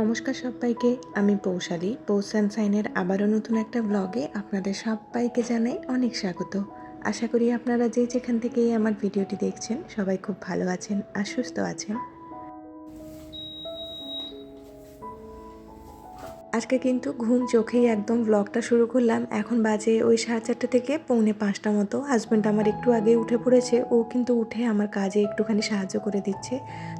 নমস্কার সবাইকে, আমি পৌশালী। পৌসান সাইনের আবারও নতুন একটা ব্লগে আপনাদের সবাইকে জানাই অনেক স্বাগত। আশা করি আপনারা যে যেখান থেকেই আমার ভিডিওটি দেখছেন, সবাই খুব ভালো আছেন আর সুস্থ আছেন। আজকে কিন্তু ঘুম চোখেই একদম ব্লগটা শুরু করলাম। এখন বাজে ওই সাড়ে চারটে থেকে পৌনে পাঁচটা মতো। হাজব্যান্ড আমার একটু আগে উঠে পড়েছে। ও কিন্তু উঠে আমার কাজে একটুখানি সাহায্য করে দিচ্ছে।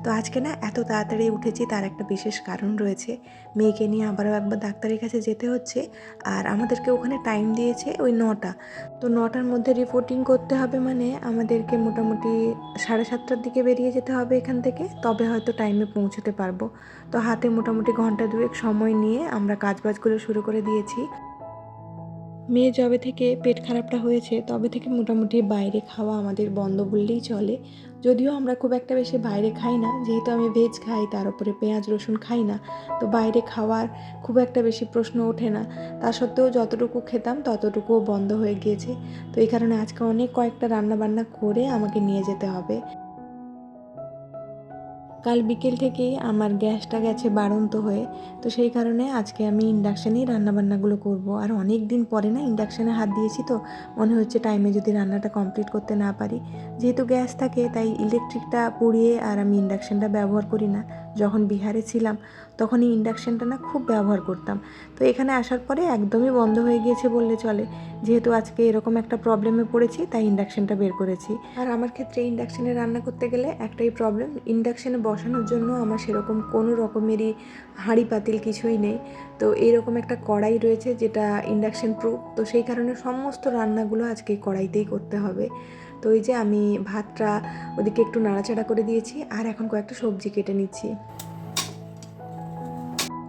তো আজকে না এত তাড়াতাড়ি উঠেছি, তার একটা বিশেষ কারণ রয়েছে। মেয়েকে নিয়ে আবারও একবার ডাক্তারের কাছে যেতে হচ্ছে আর আমাদেরকে ওখানে টাইম দিয়েছে ওই নটা। তো নটার মধ্যে রিপোর্টিং করতে হবে মানে আমাদেরকে মোটামুটি সাড়ে সাতটার দিকে বেরিয়ে যেতে হবে এখান থেকে। তবে হয়তো টাইমে পৌঁছতে পারব। তো হাতে মোটামুটি ঘণ্টা দুয়েক সময় নিয়ে আমরা কাজবাজগুলো শুরু করে দিয়েছি। মেয়ে যবে থেকে পেট খারাপটা হয়েছে, তবে থেকে মোটামুটি বাইরে খাওয়া আমাদের বন্ধ বললেই চলে। যদিও আমরা খুব একটা বেশি বাইরে খাই না, যেহেতু আমি ভেজ খাই, তার উপরে পেঁয়াজ, রসুন খাই না, তো বাইরে খাওয়ার খুব একটা বেশি প্রশ্ন ওঠে না। তা সত্ত্বেও যতটুকু খেতাম, ততটুকুও বন্ধ হয়ে গিয়েছে। তো এই কারণে আজকে অনেক কয়েকটা রান্না বান্না করে আমাকে নিয়ে যেতে হবে। কাল বিকেল থেকেই আমার গ্যাসটা গেছে বাড়ন্ত হয়ে, তো সেই কারণে আজকে আমি ইন্ডাকশানেই রান্নাবান্নাগুলো করব। আর অনেক দিন পরে না ইন্ডাকশানে হাত দিয়েছি তো, মনে হচ্ছে টাইমে যদি রান্নাটা কমপ্লিট করতে না পারি। যেহেতু গ্যাস থাকে, তাই ইলেকট্রিকটা পুড়িয়ে আর আমি ইন্ডাকশানটা ব্যবহার করি না। যখন বিহারে ছিলাম তখন এই ইন্ডাকশানটা না খুব ব্যবহার করতাম। তো এখানে আসার পরে একদমই বন্ধ হয়ে গিয়েছে বললে চলে। যেহেতু আজকে এরকম একটা প্রবলেমে পড়েছি, তাই ইন্ডাকশানটা বের করেছি। আর আমার ক্ষেত্রে ইন্ডাকশানে রান্না করতে গেলে একটাই প্রবলেম ইন্ডাকশানে বসানোর জন্য আমার সেরকম কোনো রকমেরই হাঁড়ি পাতিল কিছুই নেই। তো এইরকম একটা কড়াই রয়েছে যেটা ইন্ডাকশান প্রুফ তো সেই কারণে সমস্ত রান্নাগুলো আজকে কড়াইতেই করতে হবে। তো এই যে আমি ভাতটা ওদিকে একটু নাড়াচাড়া করে দিয়েছি, আর এখন কয়েকটা সবজি কেটে নিচ্ছি।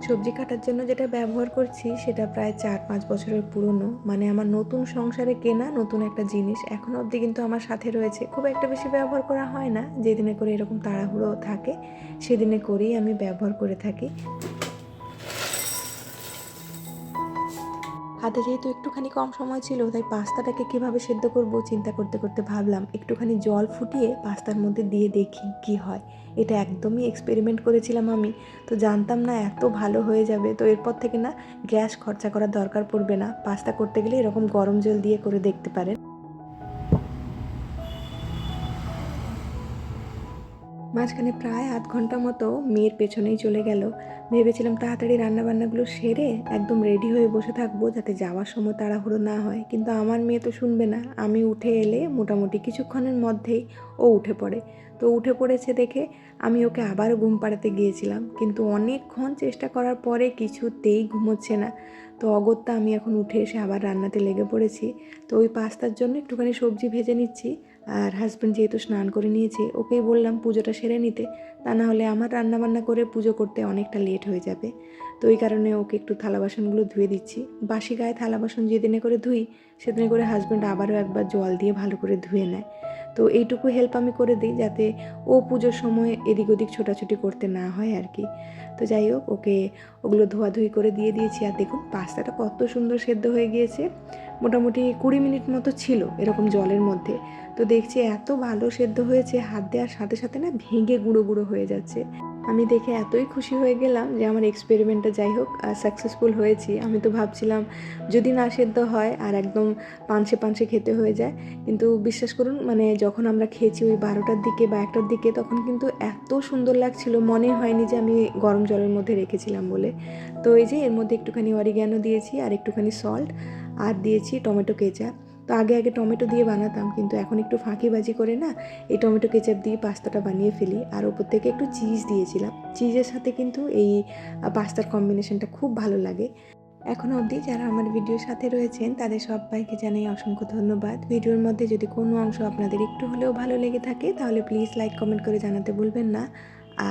সবজি কাটার জন্য যেটা ব্যবহার করছি সেটা প্রায় চার পাঁচ বছরের পুরনো। মানে আমার নতুন সংসারে কেনা নতুন একটা জিনিস এখনও অবধি কিন্তু আমার সাথে রয়েছে। খুব একটা বেশি ব্যবহার করা হয় না। যেদিনে করে এরকম তাড়াহুড়ো থাকে, সেদিনে করেই আমি ব্যবহার করে থাকি। হাতে যেহেতু একটুখানি কম সময় ছিল, তাই পাস্তাটাকে কীভাবে সেদ্ধ করব চিন্তা করতে করতে ভাবলাম, একটুখানি জল ফুটিয়ে পাস্তার মধ্যে দিয়ে দেখি কি হয়। এটা একদমই এক্সপেরিমেন্ট করেছিলাম আমি। তো জানতাম না এত ভালো হয়ে যাবে, তো এরপর থেকে না গ্যাস খরচা করার দরকার পড়বে না। পাস্তা করতে গেলে এরকম গরম জল দিয়ে করে দেখতে পারেন। মাঝখানে প্রায় আধ ঘণ্টা মতো মেয়ের পেছনেই চলে গেল। ভেবেছিলাম তাড়াতাড়ি রান্নাবান্নাগুলো সেরে একদম রেডি হয়ে বসে থাকব যাতে যাওয়ার সময় তাড়াহুড়ো না হয়। কিন্তু আমার মেয়ে তো শুনবে না। আমি উঠে এলে মোটামুটি কিছুক্ষণের মধ্যেই ও উঠে পড়ে। তো উঠে পড়েছে দেখে আমি ওকে আবারও ঘুম পাড়াতে গিয়েছিলাম। কিন্তু অনেকক্ষণ চেষ্টা করার পরে কিছুতেই ঘুমোচ্ছে না। তো অগত্যা আমি এখন উঠে এসে আবার রান্নাতে লেগে পড়েছি। তো ওই পাস্তার জন্য একটুখানি সবজি ভেজে নিচ্ছি। আর হাজব্যান্ড যেহেতু স্নান করে নিয়েছে, ওকেই বললাম পুজোটা সেরে নিতে। তা না হলে আমার রান্নাবান্না করে পুজো করতে অনেকটা লেট হয়ে যাবে। তো ওই কারণে ওকে একটু থালা বাসনগুলো ধুয়ে দিচ্ছি। বাসি গায়ে থালা বাসন যেদিনে করে ধুই, সেদিনে করে হাজব্যান্ড আবারও একবার জল দিয়ে ভালো করে ধুয়ে নেয়। তো এইটুকু হেল্প আমি করে দিই যাতে ও পুজোর সময় এদিক ওদিক ছোটাছুটি করতে না হয় আর কি। তো যাই হোক, ওকে ওগুলো ধোয়াধুয়ি করে দিয়ে দিয়েছি। আর দেখুন, পাস্তাটা কত সুন্দর সেদ্ধ হয়ে গিয়েছে। মোটামুটি কুড়ি মিনিট মতো ছিল এরকম জলের মধ্যে। তো দেখছি এত ভালো সেদ্ধ হয়েছে, হাত দেওয়ার সাথে সাথে না ভেঙে গুঁড়ো গুঁড়ো হয়ে যাচ্ছে। আমি দেখে এতই খুশি হয়ে গেলাম যে আমার এক্সপেরিমেন্টটা যাই হোক সাকসেসফুল হয়েছি। আমি তো ভাবছিলাম যদি না সেদ্ধ হয় আর একদম পাঞ্চে পাঞ্চে খেতে হয়ে যায়, কিন্তু বিশ্বাস করুন মানে যখন আমরা খেয়েছি ওই বারোটার দিকে বা একটার দিকে, তখন কিন্তু এত সুন্দর লাগছিল। মনে হয়নি যে আমি গরম জলের মধ্যে রেখেছিলাম বলে। তো এই যে এর মধ্যে একটুখানি অরিগ্যানো দিয়েছি আর একটুখানি সল্ট আর দিয়েছি টমেটো কেচাপ। তো আগে আগে টমেটো দিয়ে বানাতাম, কিন্তু এখন একটু ফাঁকিবাজি করে না, এই টমেটো কেচাপ দিয়ে পাস্তাটা বানিয়ে ফেলি। আর ওপর থেকে একটু চিজ দিয়েছিলাম। চিজের সাথে কিন্তু এই পাস্তার কম্বিনেশনটা খুব ভালো লাগে। এখন অবধি যারা আমার ভিডিওর সাথে রয়েছেন, তাদের সবাইকে জানাই অসংখ্য ধন্যবাদ। ভিডিওর মধ্যে যদি কোনো অংশ আপনাদের একটু হলেও ভালো লেগে থাকে, তাহলে প্লিজ লাইক কমেন্ট করে জানাতে ভুলবেন না।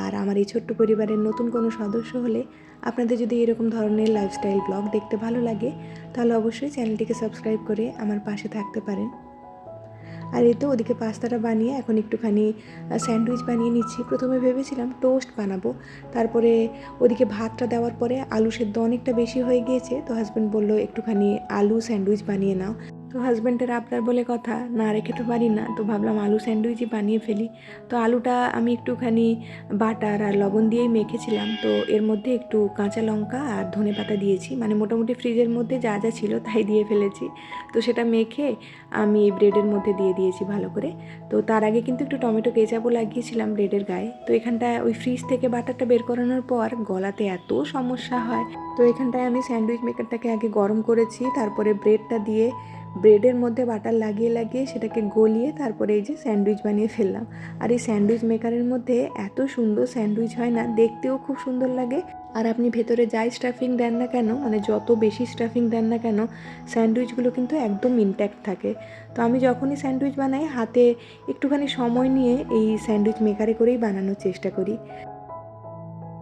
আর আমার এই ছোট্ট পরিবারের নতুন কোনো সদস্য হলে আপনাদের যদি এরকম ধরনের লাইফস্টাইল ব্লগ দেখতে ভালো লাগে, তাহলে অবশ্যই চ্যানেলটিকে সাবস্ক্রাইব করে আমার পাশে থাকতে পারেন। আর এই তো ওদিকে পাস্তাটা বানিয়ে এখন একটুখানি স্যান্ডউইচ বানিয়ে নিচ্ছি। প্রথমে ভেবেছিলাম টোস্ট বানাবো। তারপরে ওদিকে ভাতটা দেওয়ার পরে আলু সেদ্ধ অনেকটা বেশি হয়ে গিয়েছে, তো হাজব্যান্ড বলল, একটুখানি আলু স্যান্ডউইচ বানিয়ে নাও। তো হাজব্যান্ডের আপনার বলে কথা, না রেখে তো পারি না। তো ভাবলাম আলু স্যান্ডউইচই বানিয়ে ফেলি। তো আলুটা আমি একটুখানি বাটার আর লবণ দিয়েই মেখেছিলাম। তো এর মধ্যে একটু কাঁচা লঙ্কা আর ধনে পাতা দিয়েছি। মানে মোটামুটি ফ্রিজের মধ্যে যা যা ছিল তাই দিয়ে ফেলেছি। তো সেটা মেখে আমি এই ব্রেডের মধ্যে দিয়ে দিয়েছি ভালো করে। তো তার আগে কিন্তু একটু টমেটো কেচাপও লাগিয়েছিলাম ব্রেডের গায়ে। তো এখানটায় ওই ফ্রিজ থেকে বাটারটা বের করানোর পর গলাতে এত সমস্যা হয়। তো এখানটায় আমি স্যান্ডউইচ মেকারটাকে আগে গরম করেছি, তারপরে ব্রেডটা দিয়ে ব্রেডের মধ্যে বাটার লাগিয়ে লাগিয়ে সেটাকে গলিয়ে তারপরে এই যে স্যান্ডউইচ বানিয়ে ফেললাম। আর এই স্যান্ডউইচ মেকারের মধ্যে এত সুন্দর স্যান্ডউইচ হয় না, দেখতেও খুব সুন্দর লাগে। আর আপনি ভেতরে যাই স্টাফিং দেন না কেন মানে যত বেশি স্টাফিং দেন না কেন, স্যান্ডউইচগুলো কিন্তু একদম ইনট্যাক্ট থাকে। তো আমি যখনই স্যান্ডউইচ বানাই, হাতে একটুখানি সময় নিয়ে এই স্যান্ডউইচ মেকারে করেই বানানোর চেষ্টা করি।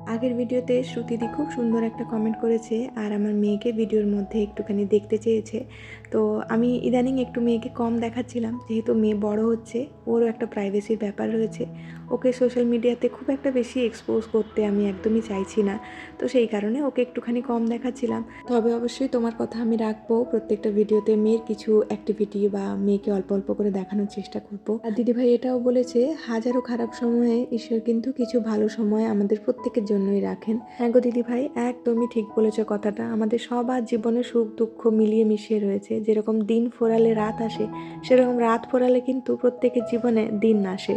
আগের ভিডিওতে শ্রুতিদি খুব সুন্দর একটা কমেন্ট করেছে আর আমার মেয়েকে ভিডিওর মধ্যে একটুখানি দেখতে চেয়েছে। তো আমি ইদানিং একটু মেয়েকে কম দেখাচ্ছিলাম, যেহেতু মেয়ে বড় হচ্ছে, ওরও একটা প্রাইভেসির ব্যাপার রয়েছে। ওকে সোশ্যাল মিডিয়াতে খুব একটা বেশি এক্সপোজ করতে আমি একদমই চাইছি না। তো সেই কারণে ওকে একটুখানি কম দেখাচ্ছিলাম। তবে অবশ্যই তোমার কথা আমি রাখব, প্রত্যেকটা ভিডিওতে মেয়ের কিছু অ্যাক্টিভিটি বা মেয়েকে অল্প অল্প করে দেখানোর চেষ্টা করব। আর দিদিভাই এটাও বলেছে, হাজারো খারাপ সময়ে ঈশ্বর কিন্তু কিছু ভালো সময় আমাদের প্রত্যেকের জন্যই রাখেন। হ্যাঁ গো দিদি ভাই একদমই ঠিক বলেছে কথাটা। আমাদের সবার জীবনে সুখ, দুঃখ মিলিয়ে মিশিয়ে রয়েছে। যেরকম দিন ফোরালে রাত আসে, সেরকম রাত ফোরালে কিন্তু প্রত্যেকের জীবনে দিন আসে।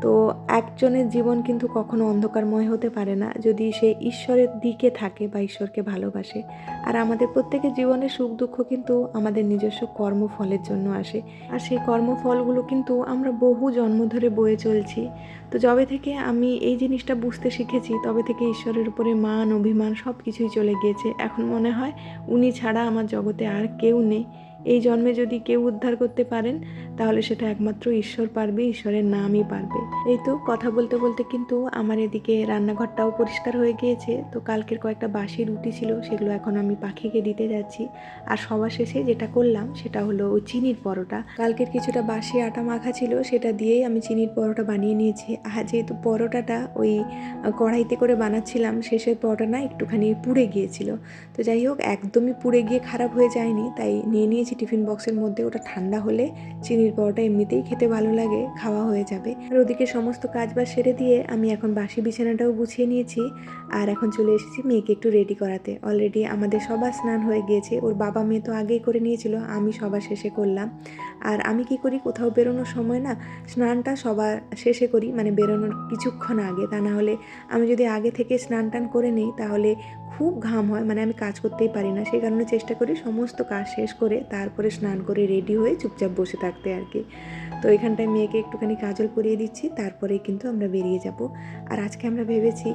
তো একজনের জীবন কিন্তু কখনো অন্ধকারময় হতে পারে না। যদি সে ঈশ্বরের দিকে থাকে বা ঈশ্বরকে ভালোবাসে। আর আমাদের প্রত্যেকের জীবনে সুখ দুঃখ কিন্তু আমাদের নিজস্ব কর্মফলের জন্য আসে। আর সেই কর্মফলগুলো কিন্তু আমরা বহু জন্ম ধরে বয়ে চলছি। তো যবে থেকে আমি এই জিনিসটা বুঝতে শিখেছি, তবে থেকে ঈশ্বরের উপরে মান, অভিমান সব কিছুই চলে গিয়েছে। এখন মনে হয় উনি ছাড়া আমার জগতে আর কেউ নেই। এই জন্মে যদি কেউ উদ্ধার করতে পারেন তাহলে সেটা একমাত্র ঈশ্বর পারবে, ঈশ্বরের নামই পারবে। এই তো কথা বলতে বলতে কিন্তু আমার এদিকে রান্নাঘরটাও পরিষ্কার হয়ে গিয়েছে। তো কালকের কয়েকটা বাসি রুটি ছিল, সেগুলো এখন আমি পাখিকে দিতে যাচ্ছি। আর সবার শেষে যেটা করলাম, সেটা হলো ওই চিনির পরোটা। কালকের কিছুটা বাসি আটা মাখা ছিল, সেটা দিয়েই আমি চিনির পরোটা বানিয়ে নিয়েছি। আর যেহেতু পরোটাটা ওই কড়াইতে করে বানাচ্ছিলাম শেষের পরোটা না একটুখানি পুড়ে গিয়েছিল। তো যাই হোক, একদমই পুড়ে গিয়ে খারাপ হয়ে যায়নি। তাই নিয়ে নিয়েছি টিফিন বক্সের মধ্যে, ওটা ঠান্ডা হলে চিনির পরোটা এমনিতেই খেতে ভালো লাগে, খাওয়া হয়ে যাবে। আর ওদিকে সমস্ত কাজ বাজ সেরে দিয়ে আমি এখন বাসি বিছানাটাও গুছিয়ে নিয়েছি। আর এখন চলে এসেছি মেয়েকে একটু রেডি করাতে। অলরেডি আমাদের সবার স্নান হয়ে গিয়েছে। ওর বাবা মেয়ে তো আগেই করে নিয়েছিল, আমি সবার শেষে করলাম। আর আমি কি করি, কোথাও বেরোনোর সময় না স্নানটা সবার শেষে করি মানে বেরোনোর কিছুক্ষণ আগে। তা না হলে আমি যদি আগে থেকে স্নান টান করে নিই, তাহলে খুব ঘাম হয় মানে আমি কাজ করতেই পারি না। সেই কারণে চেষ্টা করি সমস্ত কাজ শেষ করে তারপরে স্নান করে রেডি হয়ে চুপচাপ বসে থাকতে। আর কি তো এখানটায় মেয়েকে একটুখানি কাজল পরিয়ে দিচ্ছি তারপরে কিন্তু আমরা বেরিয়ে যাব। আর আজকে আমরা ভেবেছি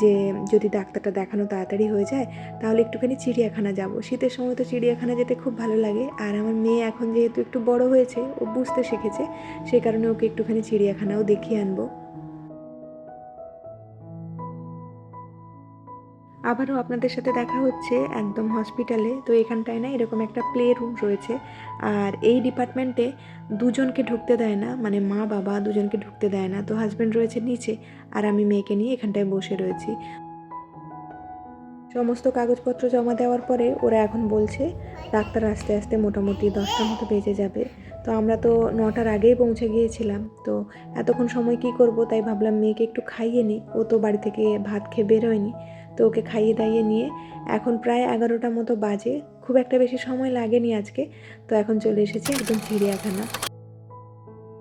যে যদি ডাক্তারটা দেখানো তাড়াতাড়ি হয়ে যায়, তাহলে একটুখানি চিড়িয়াখানা যাব। শীতের সময় তো চিড়িয়াখানা যেতে খুব ভালো লাগে। আর আমার মেয়ে এখন যেহেতু একটু বড় হয়েছে, ও বুঝতে শিখেছে সেই কারণে ওকে একটুখানি চিড়িয়াখানাও দেখিয়ে আনব। আবারও আপনাদের সাথে দেখা হচ্ছে একদম হসপিটালে তো এখানটায় না এরকম একটা প্লে রুম রয়েছে। আর এই ডিপার্টমেন্টে দুজনকে ঢুকতে দেয় না মানে মা, বাবা দুজনকে ঢুকতে দেয় না। তো হাজব্যান্ড রয়েছে নিচে আর আমি মেয়েকে নিয়ে এখানটায় বসে রয়েছি। সমস্ত কাগজপত্র জমা দেওয়ার পরে ওরা এখন বলছে, ডাক্তার আস্তে আস্তে মোটামুটি দশটার মতো বেজে যাবে। তো আমরা তো নটার আগেই পৌঁছে গিয়েছিলাম। তো এতক্ষণ সময় কি করব তাই ভাবলাম মেয়েকে একটু খাইয়ে নিই। ও তো বাড়ি থেকে ভাত খেয়ে বেরোয়নি। তো ওকে খাইয়ে দাইয়ে নিয়ে এখন প্রায় এগারোটা মতো বাজে। খুব একটা বেশি সময় লাগেনি আজকে। তো এখন চলে এসেছি একদম চিড়িয়াখানা।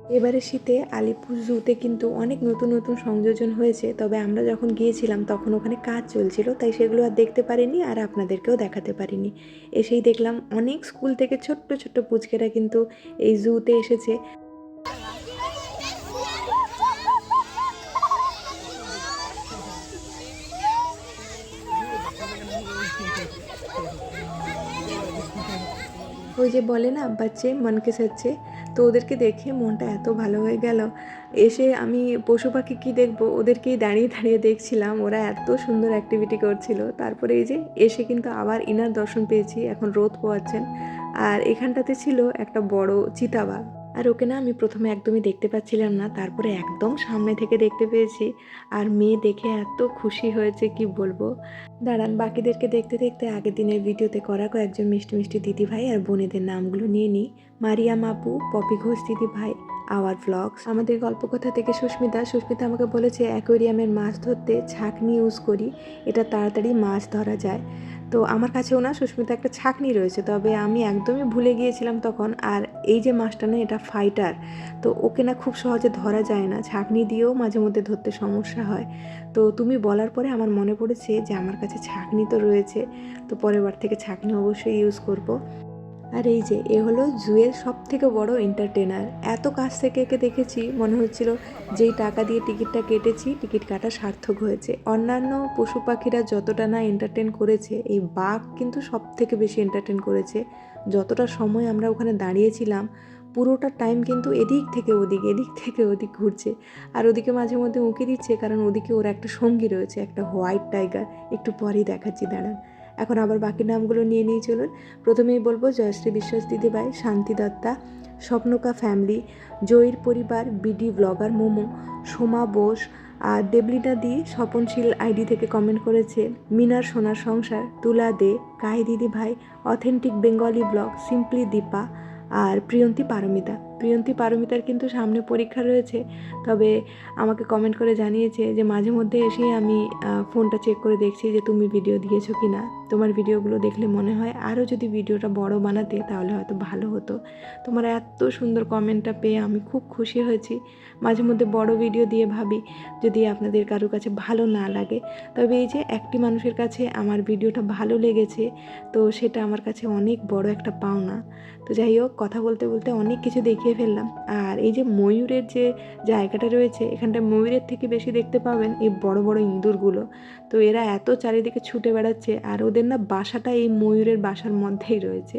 এবারে শীতে আলিপুর জুতে কিন্তু অনেক নতুন নতুন সংযোজন হয়েছে। তবে আমরা যখন গিয়েছিলাম তখন ওখানে কাজ চলছিল, তাই সেগুলো আর দেখতে পারিনি আর আপনাদেরকেও দেখাতে পারিনি। এসেই দেখলাম অনেক স্কুল থেকে ছোট্ট ছোট্ট পুচকেরা কিন্তু এই জুতে এসেছে। ওই যে বলে না, বাচ্চে মনকে সাচ্ছে তো ওদেরকে দেখে মনটা এত ভালো হয়ে গেল। এসে আমি পশু পাখি কী দেখব? ওদেরকেই দাঁড়িয়ে দাঁড়িয়ে দেখছিলাম, ওরা এত সুন্দর অ্যাক্টিভিটি করছিল। তারপরে এই যে এসে কিন্তু আবার ইনার দর্শন পেয়েছি, এখন রোদ পোয়াচ্ছেন আর এখানটাতে ছিল একটা বড় চিতাবাঘ। আর ওকে না আমি প্রথমে একদমই দেখতে পাচ্ছিলাম না, তারপরে একদম সামনে থেকে দেখতে পেয়েছি। আর মেয়ে দেখে এত খুশি হয়েছে, কি বলব? দাঁড়ান, বাকিদেরকে দেখতে দেখতে আগের দিনের ভিডিওতে করা কয়েকজন মিষ্টি মিষ্টি দিদি ভাই আর বোনেদের নামগুলো নিয়ে নিই। মারিয়া মাপু পপি ঘোষ দিদি ভাই আওয়ার ভ্লগস আমাদের গল্পকথা থেকে সুস্মিতা সুস্মিতা আমাকে বলেছে অ্যাকোয়ারিয়ামের মাছ ধরতে ছাঁকনি ইউজ করি, এটা তাড়াতাড়ি মাছ ধরা যায়। তো আমার কাছেও না সুস্মিতা একটা ছাঁকনি রয়েছে, তবে আমি একদমই ভুলে গিয়েছিলাম তখন। আর এই যে মাছটা না এটা ফাইটার তো ওকে না খুব সহজে ধরা যায় না। ছাঁকনি দিয়েও মাঝে মধ্যে ধরতে সমস্যা হয়। তো তুমি বলার পরে আমার মনে পড়েছে যে আমার কাছে ছাঁকনি তো রয়েছে, তো পরের বার থেকে ছাঁকনি অবশ্যই ইউজ করব। আর এই যে, এ হলো জুয়ের সব থেকে বড় এন্টারটেনার এত কাছ থেকে একে দেখেছি, মনে হচ্ছিল যেই টাকা দিয়ে টিকিটটা কেটেছি, টিকিট কাটা সার্থক হয়েছে। অন্যান্য পশু পাখিরা যতটা না এন্টারটেন করেছে, এই বাঘ কিন্তু সব থেকে বেশি এন্টারটেন করেছে। যতটা সময় আমরা ওখানে দাঁড়িয়েছিলাম, পুরোটা টাইম কিন্তু এদিক থেকে ওদিক, এদিক থেকে ওদিক ঘুরছে। আর ওদিকে মাঝে মধ্যে উঁকি দিচ্ছে, কারণ ওদিকে ওর একটা সঙ্গী রয়েছে, একটা হোয়াইট টাইগার একটু পরেই দেখাচ্ছি, দাঁড়ান। এখন আবার বাকি নামগুলো নিয়ে নিয়ে চলুন। প্রথমেই বলব জয়শ্রী বিশ্বাস দিদিভাই, শান্তি দত্তা, স্বপ্নকা ফ্যামিলি, জয়ীর পরিবার, বিডি ব্লগার মোমো, সোমা বোস আর দেবলিনা দি স্বপনশীল আইডি থেকে কমেন্ট করেছে, মিনার সোনার সংসার, তুলা দে কাই দিদি ভাই authentic Bengali blog simply Dipa আর প্রিয়ন্তী পারমিতা। প্রিয়ন্তী পারমিতার কিন্তু সামনে পরীক্ষা রয়েছে, তবে আমাকে কমেন্ট করে জানিয়েছে যে মাঝে মধ্যে এসে আমি ফোনটা চেক করে দেখছি যে তুমি ভিডিও দিয়েছ কি না তোমার ভিডিওগুলো দেখলে মনে হয় আরও যদি ভিডিওটা বড় বানাতে তাহলে হয়তো ভালো হতো। তোমার এত সুন্দর কমেন্টটা পেয়ে আমি খুব খুশি হয়েছি। মাঝে মধ্যে বড় ভিডিও দিয়ে ভাবি যদি আপনাদের কারোর কাছে ভালো না লাগে। তবে এই যে একটি মানুষের কাছে আমার ভিডিওটা ভালো লেগেছে, তো সেটা আমার কাছে অনেক বড় একটা পাওনা। তো যাই হোক, কথা বলতে বলতে অনেক কিছু দেখিয়ে ফেললাম। আর এই যে ময়ূরের যে জায়গাটা রয়েছে এখানটা ময়ূরের থেকে বেশি দেখতে পাবেন এই বড় বড় ইঁদুরগুলো। তো এরা এত চারিদিকে ছুটে বেড়াচ্ছে আর ওদের না বাসাটা এই ময়ূরের বাসার মধ্যেই রয়েছে।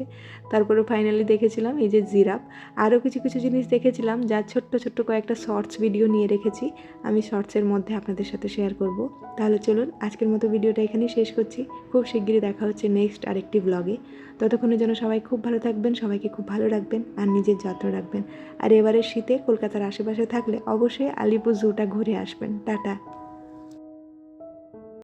তারপরে ফাইনালি দেখেছিলাম এই যে জিরাফ। আরও কিছু কিছু জিনিস দেখেছিলাম যার ছোট্ট ছোট্ট কয়েকটা শর্টস ভিডিও নিয়ে রেখেছি। আমি শর্টসের মধ্যে আপনাদের সাথে শেয়ার করব। তাহলে চলুন আজকের মতো ভিডিওটা এখানেই শেষ করছি। খুব শিগগিরই দেখা হচ্ছে নেক্সট আরেকটি ব্লগে ততক্ষণের জন্য সবাই খুব ভালো থাকবেন, সবাইকে খুব ভালো রাখবেন আর নিজের যত্ন রাখবেন। আর এবারে শীতে কলকাতার আশেপাশে থাকলে অবশ্যই আলিপুর জুটা ঘুরে আসবেন। টাটা।